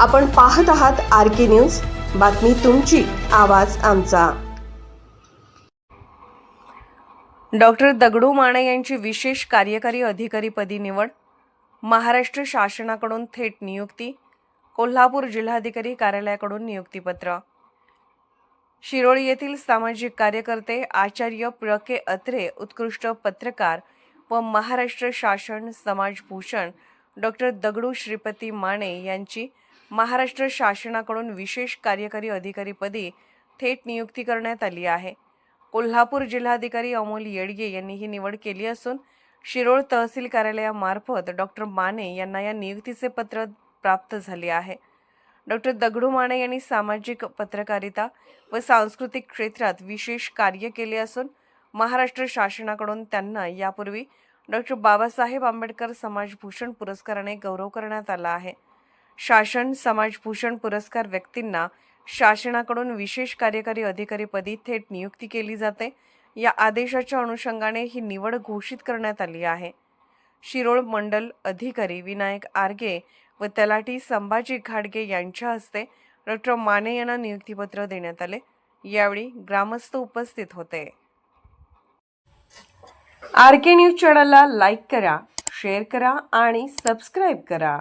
आपण पाहत आहात आर के न्यूज. बातमी तुमची आवाज आमचा. डॉक्टर दगडू माने यांची विशेष कार्यकारी अधिकारीपदी निवड महाराष्ट्र शासनाकडून थेट नियुक्ती कोल्हापूर जिल्हाधिकारी कार्यालयाकडून नियुक्तीपत्र. शिरोळी येथील सामाजिक कार्यकर्ते आचार्य प्र के अत्रे उत्कृष्ट पत्रकार व महाराष्ट्र शासन समाजभूषण डॉक्टर दगडू श्रीपती माने यांची महाराष्ट्र शासनाकडून विशेष कार्यकारी अधिकारीपदी थेट नियुक्ती करण्यात आली आहे. कोल्हापूर जिल्हाधिकारी अमोल येडगे यांनी ही निवड केली असून शिरोळ तहसील कार्यालयामार्फत डॉक्टर माने यांना या नियुक्तीचे पत्र प्राप्त झाले आहे. डॉक्टर दगडू माने यांनी सामाजिक पत्रकारिता व सांस्कृतिक क्षेत्रात विशेष कार्य केले असून महाराष्ट्र शासनाकडून त्यांना यापूर्वी डॉक्टर बाबासाहेब आंबेडकर समाजभूषण पुरस्काराने गौरव करण्यात आला आहे. शासन समाजभूषण पुरस्कार व्यक्तींना शासनाकडून विशेष कार्यकारी अधिकारीपदी थेट नियुक्ती केली जाते. या आदेशाच्या अनुषंगाने ही निवड घोषित करण्यात आली आहे. शिरोळ मंडल अधिकारी विनायक आर्गे व तलाठी संभाजी घाडगे यांच्या हस्ते डॉक्टर माने यांना नियुक्तीपत्र देण्यात आले. यावेळी ग्रामस्थ उपस्थित होते. आर के न्यूज चॅनलला लाईक करा शेअर करा आणि सबस्क्राईब करा.